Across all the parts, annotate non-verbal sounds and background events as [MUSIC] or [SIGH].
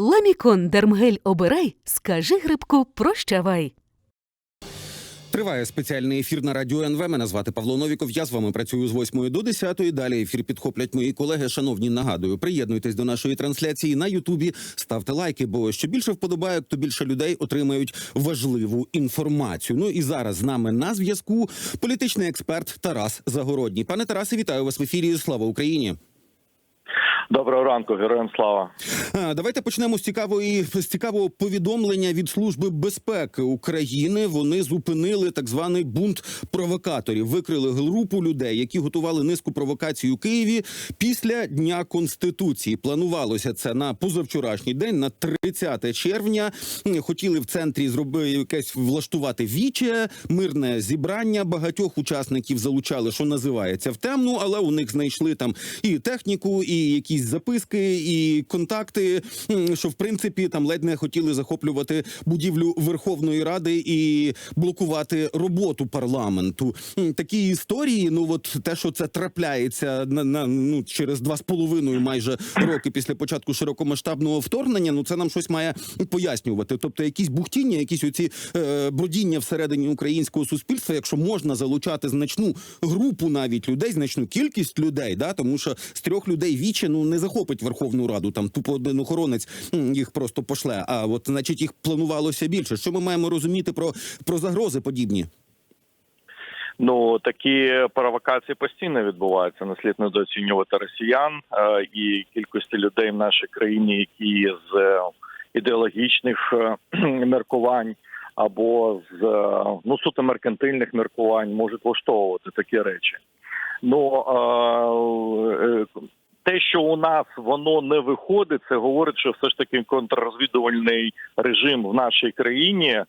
Ламікон Дермгель обирай, скажи грибку прощавай. Триває спеціальний ефір на радіо НВ. Мене звати Павло Новіков. Я з вами працюю з 8 до 10. Далі ефір підхоплять мої колеги. Шановні, нагадую, приєднуйтесь до нашої трансляції на Ютубі. Ставте лайки, бо що більше вподобайок, то більше людей отримають важливу інформацію. Ну і зараз з нами на зв'язку політичний експерт Тарас Загородній. Пане Тарасе, вітаю вас в ефірі. Слава Україні! Доброго ранку, героям слава. Давайте почнемо з цікавої з цікавого повідомлення від служби безпеки України. Вони зупинили так званий бунт провокаторів. Викрили групу людей, які готували низку провокацій у Києві після дня конституції. Планувалося це на позавчорашній день, на 30 червня. Хотіли в центрі зробити якесь влаштувати віче, мирне зібрання. Багатьох учасників залучали, що називається в темну, але у них знайшли там і техніку, і якісь записки, і контакти. Що в принципі там ледь не хотіли захоплювати будівлю Верховної Ради і блокувати роботу парламенту. Такі історії. Ну от те, що це трапляється на, на ну через два з половиною майже роки після початку широкомасштабного вторгнення. Ну це нам щось має пояснювати. Тобто, якісь бухтіння, якісь оці е, бродіння всередині українського суспільства, якщо можна залучати значну групу навіть людей, значну кількість людей, да тому що з трьох людей віче ну не захопить Верховну Раду. Там тупо один охоронець їх просто пошле. А от значить їх планувалося більше. Що ми маємо розуміти про, про загрози подібні? Ну такі провокації постійно відбуваються. Не слід недооцінювати росіян е, і кількості людей в нашій країні, які з е, ідеологічних е, [CLEARS THROAT] міркувань або з е, ну суто меркантильних міркувань можуть влаштовувати такі речі. Ну е, те, що у нас воно не виходить, це говорить, що все ж таки контррозвідувальний режим в нашій країні. е,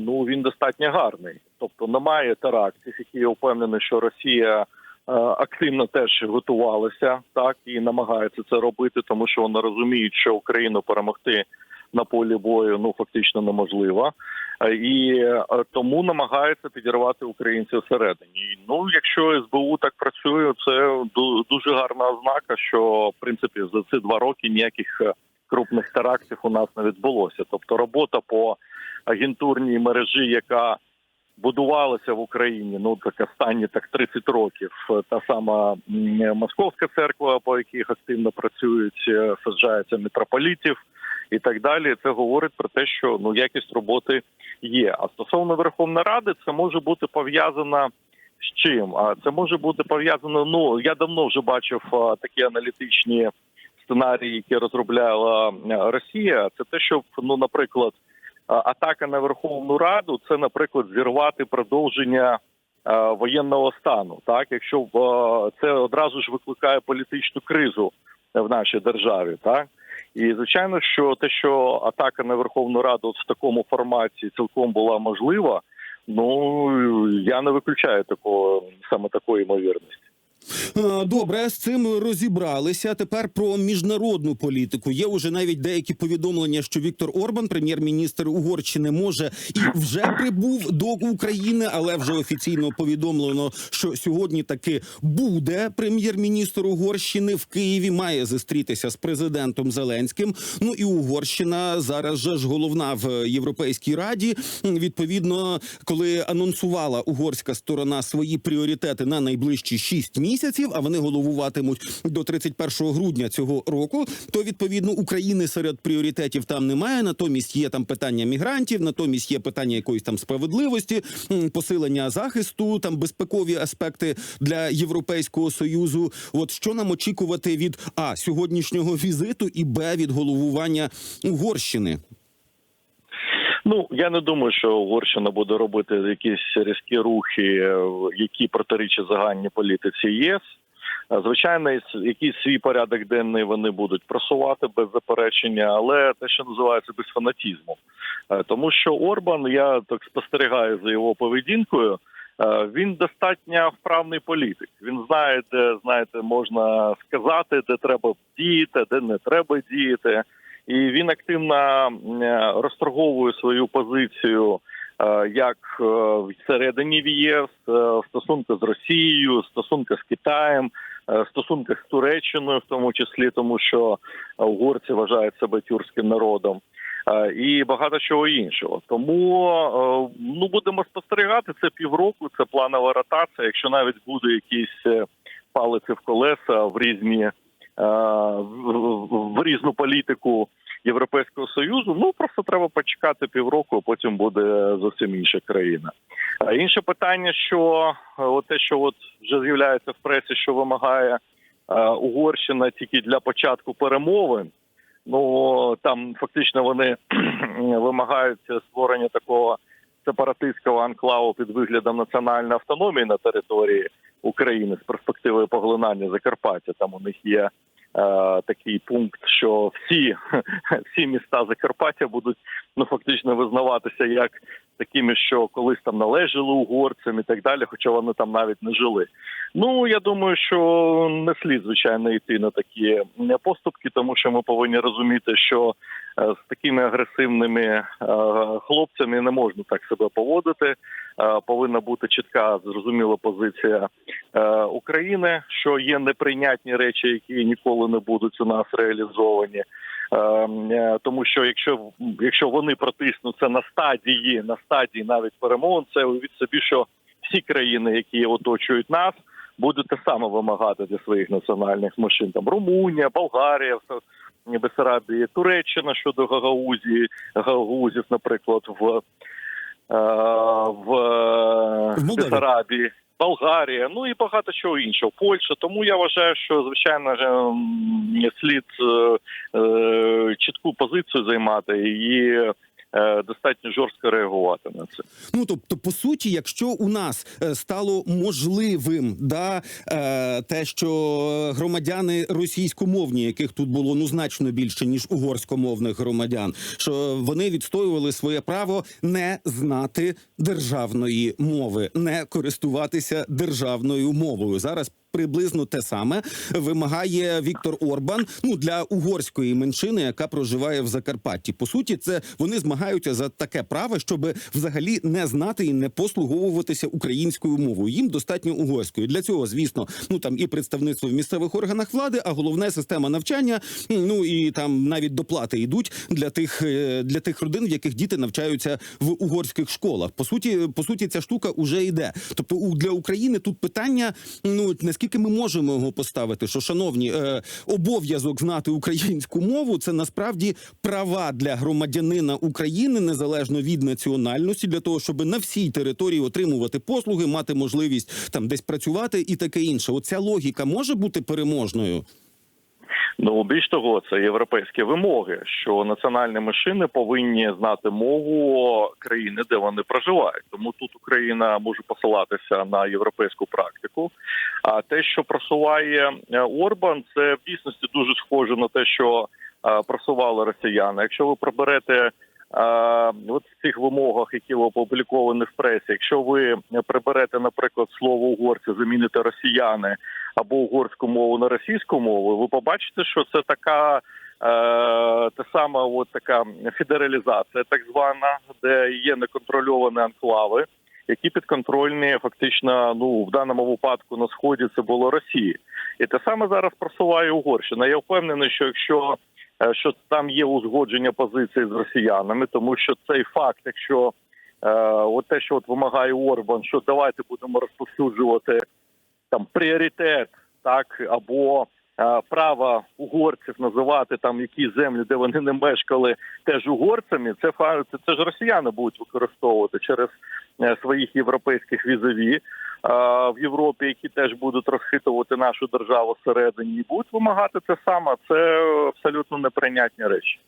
Ну він достатньо гарний, тобто немає терактів, які я впевнений, що Росія е, активно теж готувалася так і намагається це робити, тому що вони розуміють, що Україну перемогти на полі бою ну фактично неможливо, Е, і е, тому намагаються підірвати українців всередині. Ну, якщо СБУ так працює, це ду- дуже гарна ознака, що в принципі за ці два роки ніяких е, крупних терактів у нас не відбулося. Тобто робота по агентурній мережі, яка будувалася в Україні, ну так останні так 30 років. Та сама московська церква, по яких активно працюють, саджаються митрополітів і так далі. Це говорить про те, що ну якість роботи є. А стосовно Верховної Ради, це може бути пов'язано з чим? А це може бути пов'язано. Ну я давно вже бачив такі аналітичні сценарії, які розробляла Росія. Це те, що ну, наприклад, атака на Верховну Раду, це, наприклад, зірвати продовження воєнного стану. Так, якщо це одразу ж викликає політичну кризу в нашій державі, так. І звичайно, що те, що атака на Верховну Раду в такому форматі цілком була можлива, ну я не виключаю такого саме такої ймовірності. Е, Добре, з цим розібралися. Тепер про міжнародну політику. Є уже навіть деякі повідомлення, що Віктор Орбан, прем'єр-міністр Угорщини, може і вже прибув до України, але вже офіційно повідомлено, що сьогодні таки буде прем'єр-міністр Угорщини в Києві. Має зустрітися з президентом Зеленським. Ну і Угорщина зараз же ж головна в Європейській раді. Відповідно, коли анонсувала угорська сторона свої пріоритети на найближчі шість місяців, а вони головуватимуть до 31 грудня цього року. То відповідно України серед пріоритетів там немає. Натомість є там питання мігрантів, натомість є питання якоїсь там справедливості, посилення захисту, там безпекові аспекти для Європейського союзу. От що нам очікувати від а сьогоднішнього візиту і б від головування Угорщини. Ну я не думаю, що Угорщина буде робити якісь різкі рухи, е, які протирічать загальній політиці ЄС. Звичайно, якийсь свій порядок денний вони будуть просувати без заперечення, але те, що називається без фанатізму, Е, тому що Орбан, я так спостерігаю за його поведінкою. е, Він достатньо вправний політик. Він знає, де знаєте, можна сказати, де треба діяти, де не треба діяти і він активно е, розторговує свою позицію е, як е, всередині в ЄС, в стосунку з Росією, в стосунку з Китаєм. стосунках з Туреччиною, в тому числі тому, що угорці вважають себе тюркським народом. І багато чого іншого. Тому ну будемо спостерігати це півроку. Це планова ротація. Якщо навіть буде якісь палиці в колеса в різні в різну політику Європейського союзу, ну просто треба почекати півроку, а потім буде зовсім інша країна. А інше питання, що е, от те, що от вже з'являється в пресі, що вимагає е, Угорщина тільки для початку перемовин. Ну там фактично вони [CLEARS THROAT] вимагають створення такого сепаратистського анклаву під виглядом національної автономії на території України з перспективою поглинання Закарпаття. Там у них є такий пункт, що всі, [LAUGHS] всі міста Закарпаття будуть ну фактично визнаватися як такими, що колись там належали угорцям і так далі, хоча вони там навіть не жили. Ну я думаю, що не слід звичайно йти на такі е, поступки, тому що ми повинні розуміти, що е, з такими агресивними е, хлопцями не можна так себе поводити. Е, Повинна бути чітка зрозуміла позиція е, України, що є неприйнятні речі, які ніколи не будуть у нас реалізовані. Е, е, Тому що якщо якщо вони протиснуться на стадії, на стадії навіть перемовин, це уявіть собі, що всі країни, які оточують нас, будуть те саме вимагати для своїх національних машин. Там Румунія, Болгарія, Са- Бесарабія, Туреччина щодо Гагаузії, Гагаузів, наприклад, в, е, в, Бесарабії. Болгарія, ну і багато чого іншого. Польща. Тому я вважаю, що звичайно ем, слід е, е, чітку позицію займати і достатньо жорстко реагувати на це. Ну тобто, по суті, якщо у нас е, стало можливим да е, те, що громадяни російськомовні, яких тут було ну значно більше ніж угорськомовних громадян, що вони відстоювали своє право не знати державної мови, не користуватися державною мовою. Зараз приблизно те саме вимагає Віктор Орбан. Ну для угорської меншини, яка проживає в Закарпатті. По суті, це вони змагаються за таке право, щоб взагалі не знати і не послуговуватися українською мовою. Їм достатньо угорською. Для цього, звісно, ну там і представництво в місцевих органах влади, а головне система навчання. Ну і там навіть доплати йдуть для тих е, для тих родин, в яких діти навчаються в угорських школах. По суті, по суті, ця штука уже йде. Тобто, для України тут питання: ну наскільки ми можемо його поставити, що шановні е, обов'язок знати українську мову це насправді права для громадянина України незалежно від національності, для того, щоб на всій території отримувати послуги, мати можливість там десь працювати і таке інше. Оця логіка може бути переможною. Ну більш того, це європейські вимоги, що національні меншини повинні знати мову країни, де вони проживають. Тому тут Україна може посилатися на європейську практику. А те, що просуває е, Орбан, це в дійсності дуже схоже на те, що е, просували росіяни. Якщо ви приберете е, в цих вимогах, які опубліковані в пресі, якщо ви приберете, наприклад, слово угорці, заміните росіяни або угорську мову на російську мову, ви побачите, що це така е, та сама от така федералізація, так звана, де є неконтрольовані анклави, які підконтрольні фактично, ну в даному випадку на сході це було Росії, і те саме зараз просуває Угорщина. Я впевнений, що якщо е, що там є узгодження позиції з росіянами, тому що цей факт, якщо е, от те, що от вимагає Орбан, що давайте будемо розповсюджувати там пріоритет, так або е, право угорців називати там які землі, де вони не мешкали, теж угорцями. Це це, це ж росіяни будуть використовувати через е, своїх європейських візові в Європі, які теж будуть розхитувати нашу державу всередині, і будуть вимагати це саме. Це абсолютно неприйнятні речі.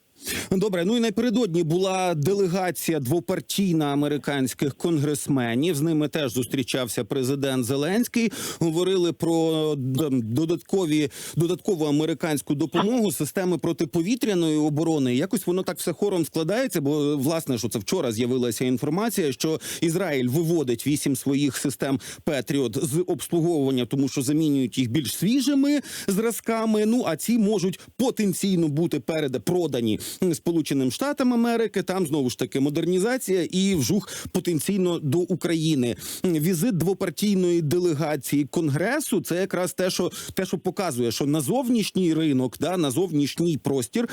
Добре, ну і напередодні була делегація двопартійна американських конгресменів. З ними теж зустрічався президент Зеленський. Говорили про додаткові додаткову американську допомогу системи протиповітряної оборони. Якось воно так все хором складається. Бо власне, що це вчора з'явилася інформація, що Ізраїль виводить вісім своїх систем Петріот з обслуговування, тому що замінюють їх більш свіжими зразками. Ну а ці можуть потенційно бути переда продані Сполученим Штатам Америки. Там знову ж таки модернізація і вжух потенційно до України. Візит двопартійної делегації конгресу це якраз те, що те, що показує, що на зовнішній ринок, да на зовнішній простір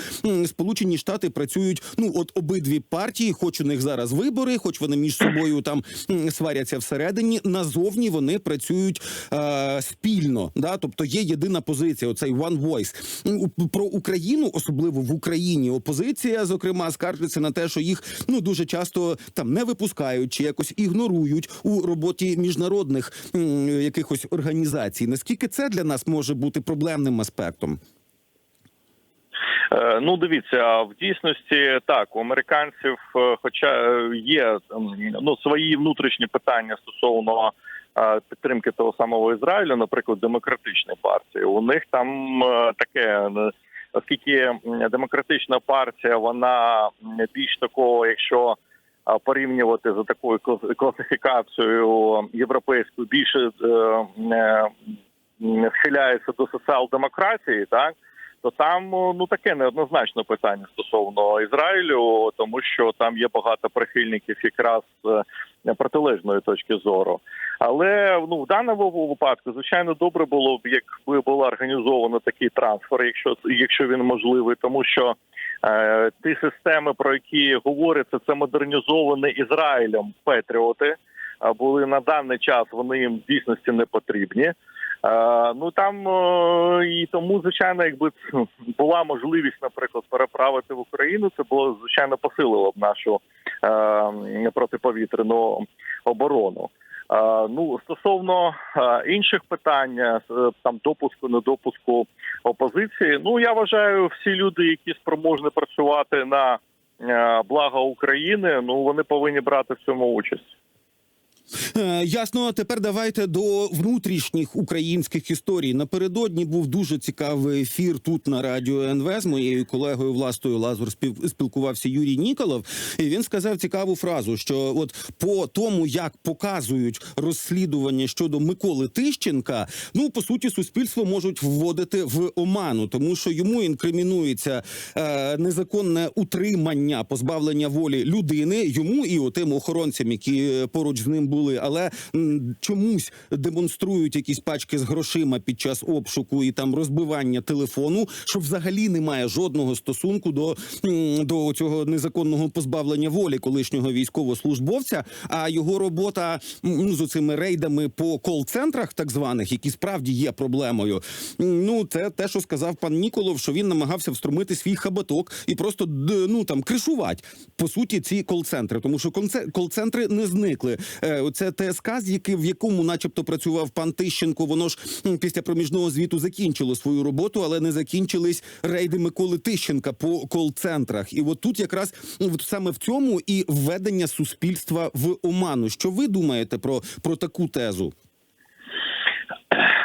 Сполучені Штати працюють. Ну от обидві партії, хоч у них зараз вибори, хоч вони між собою там сваряться всередині. Назовні вони працюють е, спільно. Да, тобто є єдина позиція. Оцей one voice. Про Україну, особливо в Україні, опозиція, зокрема, скаржиться на те, що їх ну дуже часто там не випускають чи якось ігнорують у роботі міжнародних м, якихось організацій. Наскільки це для нас може бути проблемним аспектом? Е, Ну, дивіться, в дійсності так у американців, е, хоча е, є ну свої внутрішні питання стосовно підтримки того самого Ізраїлю, наприклад, демократичної партії. У них там е, таке. е, Оскільки демократична партія, вона більш такого, якщо порівнювати за такою клас- класифікацією європейською, більше е, схиляється до соціал-демократії, так то там ну таке неоднозначне питання стосовно Ізраїлю, тому що там є багато прихильників якраз е, протилежної точки зору. Але ну в даному випадку, звичайно, добре було б, якби було організовано такий трансфер, якщо якщо він можливий, тому що е, ті системи, про які говориться, це модернізовані Ізраїлем Петріоти. а Були на даний час вони їм в дійсності не потрібні. Е, Ну там е, і тому, звичайно, якби була можливість, наприклад, переправити в Україну, це було звичайно посилило б нашу е, протиповітряну оборону. Ну стосовно інших питань, там допуску, недопуску опозиції. Ну я вважаю, всі люди, які спроможні працювати на благо України, ну вони повинні брати в цьому участь. Е, Ясно, тепер давайте до внутрішніх українських історій. Напередодні був дуже цікавий ефір тут на радіо НВ з моєю колегою Властою Лазур спілкувався Юрій Ніколов. І він сказав цікаву фразу: що от по тому, як показують розслідування щодо Миколи Тищенка, ну по суті, суспільство можуть вводити в оману, тому що йому інкримінується е, незаконне утримання, позбавлення волі людини, йому і отим охоронцям, які е, поруч з ним були, але чомусь демонструють якісь пачки з грошима під час обшуку і там розбивання телефону, що взагалі не має жодного стосунку до, до цього незаконного позбавлення волі колишнього військовослужбовця. А його робота ну, з оцими рейдами по кол-центрах, так званих, які справді є проблемою. Ну, це те, що сказав пан Ніколов, що він намагався встромити свій хабаток і просто ну там кришувати по суті ці кол-центри, тому що кол-центри не зникли. Е, Це ТСК, в якому, начебто, працював пан Тищенко. Воно ж після проміжного звіту закінчило свою роботу, але не закінчились рейди Миколи Тищенка по кол-центрах. І от тут якраз саме в цьому і введення суспільства в оману. Що ви думаєте про, про таку тезу?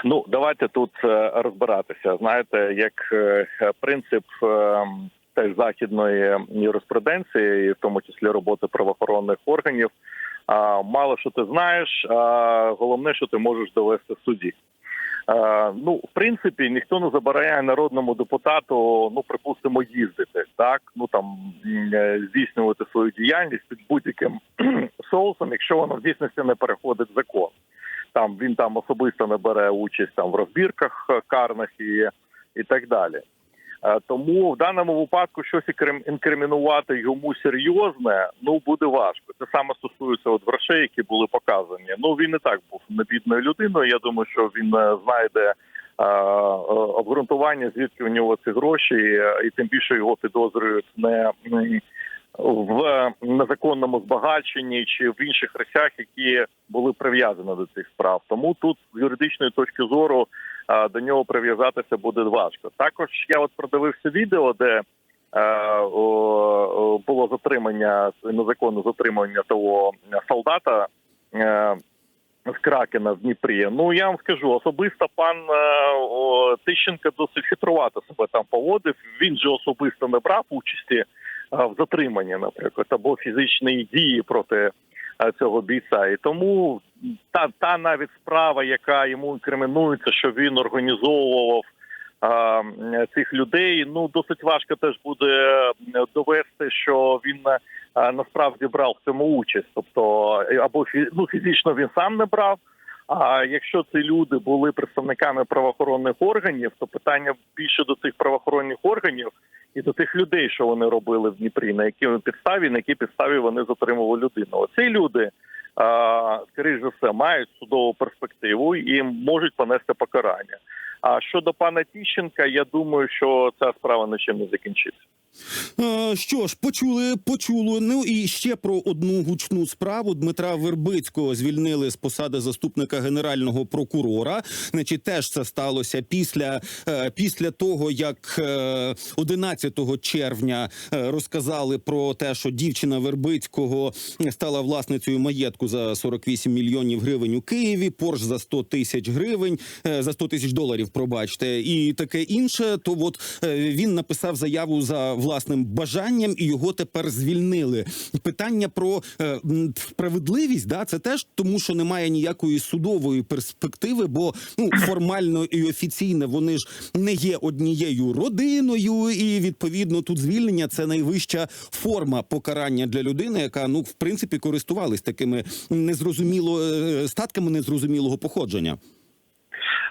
Ну давайте тут е, розбиратися. Знаєте, як е, принцип е, теж західної юриспруденції, в тому числі роботи правоохоронних органів. Мало що ти знаєш, а головне, що ти можеш довести в суді. Ну, в принципі, ніхто не забороняє народному депутату, ну припустимо, їздити так. Ну там е, здійснювати свою діяльність під будь-яким [CLEARS THROAT] соусом, якщо воно в дійсності не переходить закон. Там він там особисто не бере участь там в розбірках карних і, і так далі. Е, Тому в даному випадку щось інкрим- інкримінувати йому серйозне ну буде важко. Це саме стосується от грошей, які були показані. Ну він і так був небідною людиною. Я думаю, що він е, знайде е, обґрунтування, звідки у нього ці гроші, і тим більше його підозрюють не в незаконному збагаченні чи в інших речах, які були прив'язані до цих справ. Тому тут з юридичної точки зору до нього прив'язатися буде важко. Також я от продивився відео, де е, було затримання незаконне затримання того солдата. Е, з Кракена в Дніпрі. Ну я вам скажу, особисто пан е, Тищенко досить хитрувато себе там поводив. Він же особисто не брав участі е, в затриманні, наприклад, або фізичної дії проти е, цього бійця. І тому та та навіть справа, яка йому інкримінується, що він організовував а, цих людей. Ну досить важко теж буде е, довести, що він а, насправді брав в цьому участь. Тобто, е, або ну, фізично він сам не брав. А якщо ці люди були представниками правоохоронних органів, то питання більше до цих правоохоронних органів і до тих людей, що вони робили в Дніпрі, на якій підставі, на якій підставі вони затримували людину. Оці люди, скоріш за все, мають судову перспективу і можуть понести покарання. А щодо пана Тіщенка, я думаю, що ця справа нічим не закінчиться. Е, Що ж, почули, почули. Ну і ще про одну гучну справу. Дмитра Вербицького звільнили з посади заступника генерального прокурора. Значить, теж це сталося після, е, після того, як е, 11 червня е, розказали про те, що дівчина Вербицького стала власницею маєтку за 48 мільйонів гривень у Києві, Порш за 100 тисяч гривень, за 100 тисяч доларів, пробачте, і таке інше. То от він написав заяву за власним бажанням, і його тепер звільнили. Питання про е, справедливість, да, це теж тому, що немає ніякої судової перспективи, бо ну [COUGHS] формально і офіційно вони ж не є однією родиною, і відповідно тут звільнення це найвища форма покарання для людини, яка ну в принципі користувалась такими незрозуміло е, статками незрозумілого походження.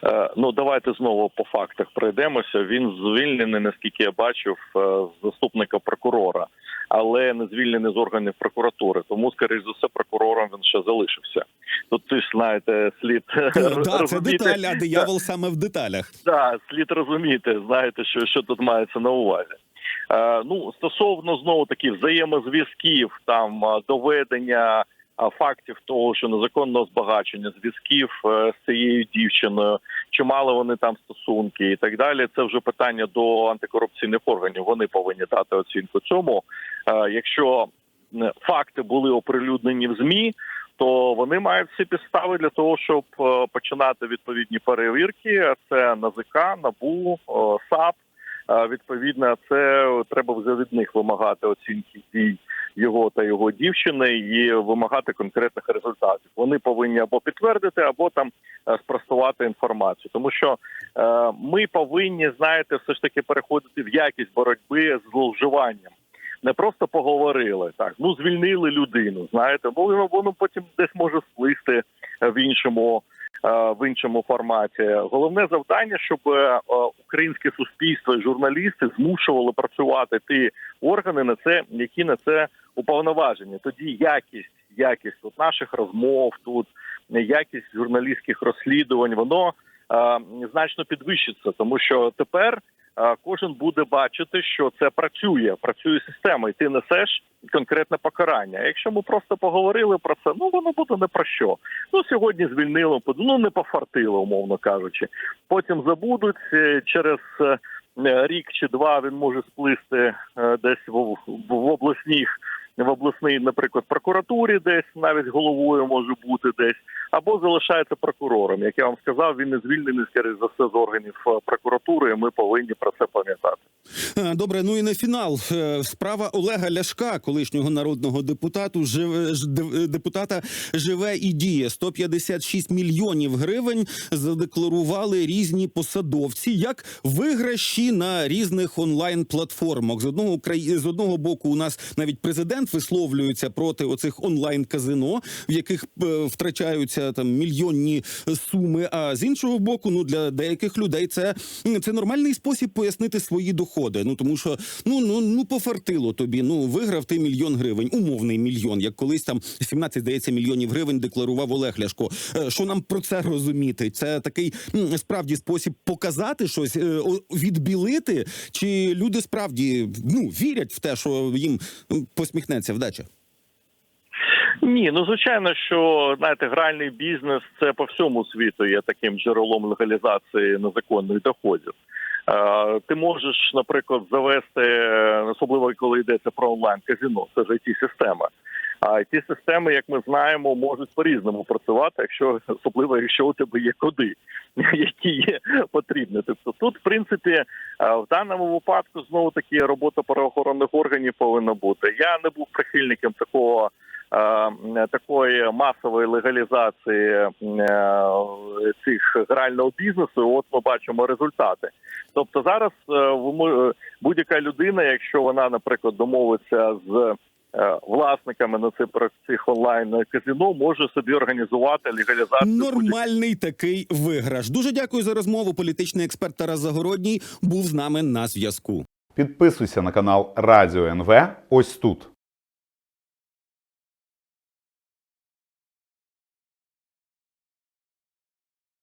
Е, Ну давайте знову по фактах пройдемося. Він звільнений, наскільки я бачив, е, з заступника прокурора, але не звільнений з органів прокуратури. Тому, скоріш за все, прокурором він ще залишився. Тут ти ж знаєте, слід [LAUGHS] Да, це деталь, а диявол саме в деталях. Так, слід розуміти, знаєте, що, що тут мається на увазі. Е, ну, стосовно знову таки взаємозв'язків, там доведення фактів того, що незаконного збагачення зв'язків е, з цією дівчиною, чи мали вони там стосунки і так далі. Це вже питання до антикорупційних органів. Вони повинні дати оцінку цьому. Е, якщо е, факти були оприлюднені в змі. То вони мають всі підстави для того, щоб е, починати відповідні перевірки. Це НАЗК, НАБУ, е, САП. Е, Відповідно, це треба вже від них вимагати оцінки дій його та його дівчини і вимагати конкретних результатів. Вони повинні або підтвердити, або там е, спростувати інформацію, тому що е, ми повинні знаєте, все ж таки переходити в якість боротьби з зловживанням. Не просто поговорили так. Ну звільнили людину. Знаєте, бо воно потім десь може сплисти в іншому в іншому форматі. Головне завдання, щоб е, е, українське суспільство і журналісти змушували працювати ті органи на це, які на це уповноважені. Тоді якість, якість от наших розмов тут, якість журналістських розслідувань, воно е, значно підвищиться, тому що тепер. Е, Кожен буде бачити, що це працює, працює система, і ти несеш конкретне покарання. Якщо ми просто поговорили про це, ну воно буде не про що. Ну сьогодні звільнили, ну не пофартило, умовно кажучи. Потім забудуть е, через е, рік чи два він може сплисти е, десь в, в обласніх. В обласній, наприклад, прокуратурі, десь навіть головою може бути десь, або залишається прокурором. Як я вам сказав, він не звільнений скоріше за все з органів е, прокуратури. і Ми повинні про це пам'ятати. Е, Добре, ну і на фінал Е, справа Олега Ляшка, колишнього народного депутату, живе депутата живе і діє 156 мільйонів гривень. Задекларували різні посадовці як виграші на різних онлайн платформах. З одного з одного боку, у нас навіть президент висловлюється проти оцих онлайн казино, в яких е, втрачаються там мільйонні суми. А з іншого боку, ну для деяких людей це, це нормальний спосіб пояснити свої доходи. Ну тому що ну ну ну пофартило тобі. Ну виграв ти мільйон гривень, умовний мільйон, як колись там 17, здається, мільйонів гривень декларував Олег Ляшко. Е, Що нам про це розуміти? Це такий справді спосіб показати щось, е, відбілити, чи люди справді ну вірять в те, що їм посміхнеться вдача? Ні, ну звичайно, що знаєте, гральний бізнес це по всьому світу є таким джерелом легалізації незаконних доходів. Ти можеш, наприклад, завести, особливо коли йдеться про онлайн казино, це ж it система. А ті системи, як ми знаємо, можуть по-різному працювати, якщо особливо якщо у тебе є коди, [LAUGHS] які є потрібні. Тобто тут, в принципі, в даному випадку знову таки робота правоохоронних органів повинна бути. Я не був прихильником такого такої масової легалізації е, цих грального бізнесу. От ми бачимо результати. Тобто зараз е, ви будь-яка людина, якщо вона, наприклад, домовиться з е, власниками на цих цих онлайн казино, може собі організувати легалізацію Нормальний такий виграш. Дуже дякую за розмову. Політичний експерт Тарас Загородній був з нами на зв'язку. Підписуйся на канал Радіо НВ ось тут.